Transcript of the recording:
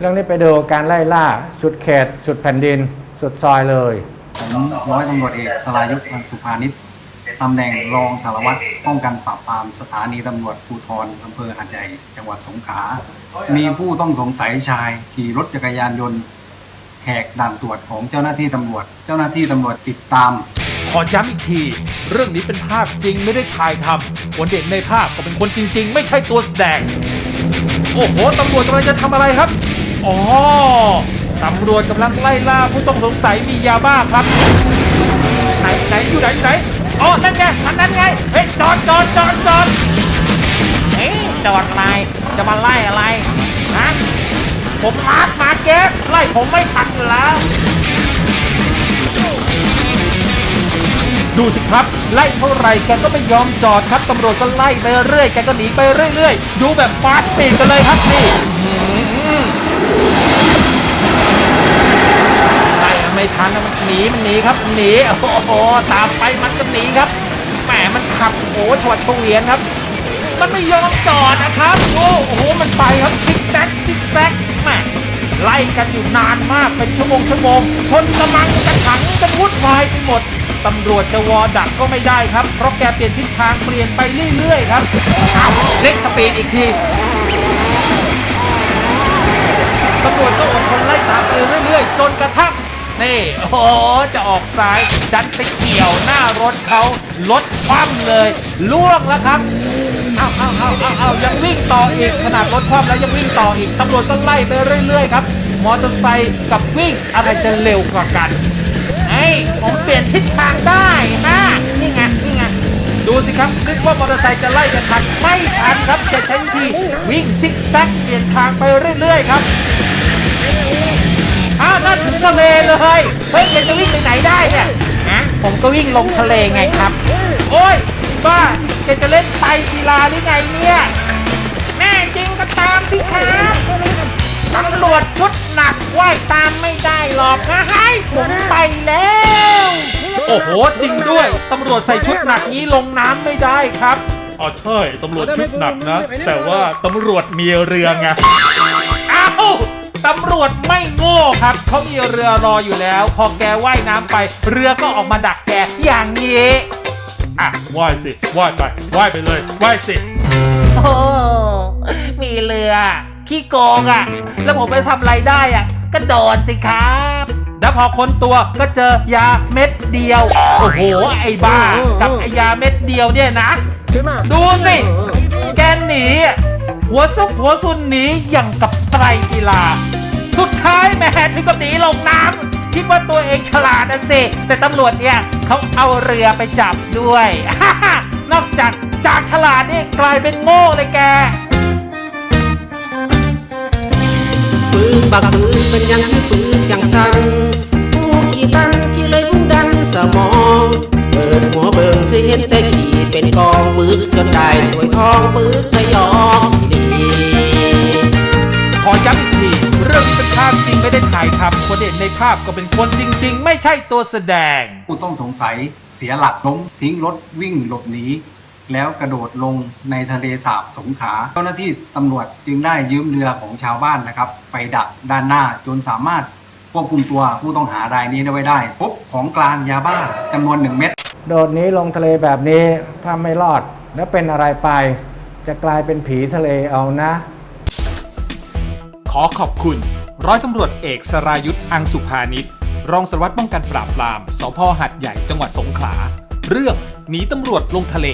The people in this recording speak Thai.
เรื่องนี้ไปดูการไล่ล่าสุดเขต สุดแผ่นดิน สุดซอยเลย ผมร้อยตำรวจเอกสรายุทธ์พันสุภานิชตำแหน่งรองสารวัตรป้องกันปราบปรามสถานีตำรวจภูธรอำเภอหัดใหญ่จังหวัดสงขลา มีผู้ต้องสงสัยชาย ขี่รถจักรยานยนต์แหกด่านตรวจของเจ้าหน้าที่ตำรวจ เจ้าหน้าที่ตำรวจติดตาม ขอย้ำอีกที เรื่องนี้เป็นภาพจริงไม่ได้ถ่ายทำคนเด่นในภาพก็เป็นคนจริง ๆ ไม่ใช่ตัวแสดง โอ้โหตำรวจกำลังจะทำอะไรครับ อ๋อตำรวจกำลังไล่ล่าผู้ต้องสงสัยมียาบ้าครับ ไหนไหนอยู่ไหนอยู่ไหนอ๋อนั่นไงคันนั้นไงเฮ้ยจอดจอดจอดจอดเอ๊ะจอดอะไรจะมาไล่อะไรฮะผมมาร์คมาเกสไล่ผมไม่ทันแล้วดูสิครับ ไล่เท่าไรแกก็ไม่ยอมจอดครับตำรวจก็ไล่ไปเรื่อยแกก็หนีไปเรื่อยๆ ดูแบบฟาสต์ปีดกันเลยครับนี่ ไล่ไม่ทันนะมันหนีมันหนีครับหนีโอ้โหตามไปมันก็หนีครับแหมมันขับโอ้ชวัดเฉวียนครับ มันไม่ยอมจอดนะครับโอ้โหมันไปครับซิกแซกซิกแซกแหมไล่กันอยู่นานมากเป็นชั่วโมงชั่วโมงชนกระมังกระถังกันวุ่นวายไปหมดตำรวจจะวอดักก็ไม่ได้ครับ เพราะแกเปลี่ยนทิศทางเปลี่ยนไปเรื่อยๆครับเล็กสปีดอีกที รวจก็อดทนไล่ตามไปเรื่อยๆ จนกระทั่งนี่โอ้โหจะออกซ้ายดันไปเกี่ยวหน้ารถเขารถคว่ำเลยล่วงแล้วครับเอาเอาเอาเอาเอายังวิ่งต่ออีกขนาดรถคว่ำแล้วยังวิ่งต่ออีกตำรวจก็ไล่ไปเรื่อยๆครับมอเตอร์ไซค์กับวิ่งอะไรจะเร็วกว่ากันไอ้ผมเปลี่ยนทิศทางได้ฮะนี่ไงนี่ไงดูสิครับนึกว่ามอเตอร์ไซค์จะไล่กันทันไม่ทันครับจะใช้วิธีวิ่งซิกแซกเปลี่ยนทางไปเรื่อยๆครับ อ้าวนั่นถึงทะเลเลย เฮ้ยยังจะวิ่งไปไหนได้เนี่ยฮะผมก็วิ่งลงทะเลไงครับ โอ้ยบ้าแกจะเล่นไตรกีฬาหรือไงเนี่ย แน่จริงก็ตามสิครับตำรวจชุดหนักว่ายตามไม่ได้หรอกนะให้ผมไปแล้ว โอ้โห จริงด้วย ตำรวจใส่ชุดหนักนี้ลงน้ำไม่ได้ครับ อ๋อใช่ตำรวจชุดหนักนะ แต่ว่าตำรวจมีเรือไงอ้าวตำรวจไม่โง่ครับ เขามีเรือรออยู่แล้ว พอแกว่ายน้ำไป เรือก็ออกมาดักแกอย่างนี้อะว่ายสิว่ายไปว่ายไปเลยว่ายสิโอ้มีเรือ ขี้โกงอะ แล้วผมไปทำอะไรได้อะก็โดนสิครับ แล้วพอค้นตัวก็เจอยาเม็ดเดียว โอ้โห ไอ้บ้า กับไอ้ยาเม็ดเดียวเนี่ยนะ ดูสิ แกหนีอะหัวซุกหัวซุนหนีอย่างกับไตรกีฬา สุดท้ายแหม่ถึงกับหนีลงน้ำคิดว่าตัวเองฉลาดนะสิแต่ตำรวจเนี่ยเขาเอาเรือไปจับด้วย นอกจากจากฉลาดนี่กลายเป็นโง่เลยแกปืนบักปืนเป็นยังคือปืนจังสันผู้ขี่ตันขี่เลยมุ่งดันสมองเปิดหัวเบิ่งสิเห็นแต่ขี่เป็นกองปึกจนได้ถ้วยทองปึกส ไม่ได้ถ่ายทำคนเห็นในภาพก็เป็นคนจริง ๆ ไม่ใช่ตัวแสดง ผู้ต้องสงสัยเสียหลักล้มทิ้งรถวิ่งหลบหนีแล้วกระโดดลงในทะเลสาบสงขลาเจ้าหน้าที่ตำรวจจึงได้ยืมเรือของชาวบ้านนะครับ ไปดักด้านหน้าจนสามารถควบคุมตัวผู้ต้องหารายนี้ได้ไว้ได้ พบของกลางยาบ้าจำนวนหนึ่งเม็ดโดดหนี้ลงทะเลแบบนี้ถ้าไม่รอดแล้วเป็นอะไรไป จะกลายเป็นผีทะเลเอานะ ขอขอบคุณ ร้อยตำรวจเอกสรายุทธ์อังสุภานิชรองสารวัตรป้องกันปราบปรามสพหัดใหญ่จังหวัดสงขลา เรื่องหนีตำรวจลงทะเล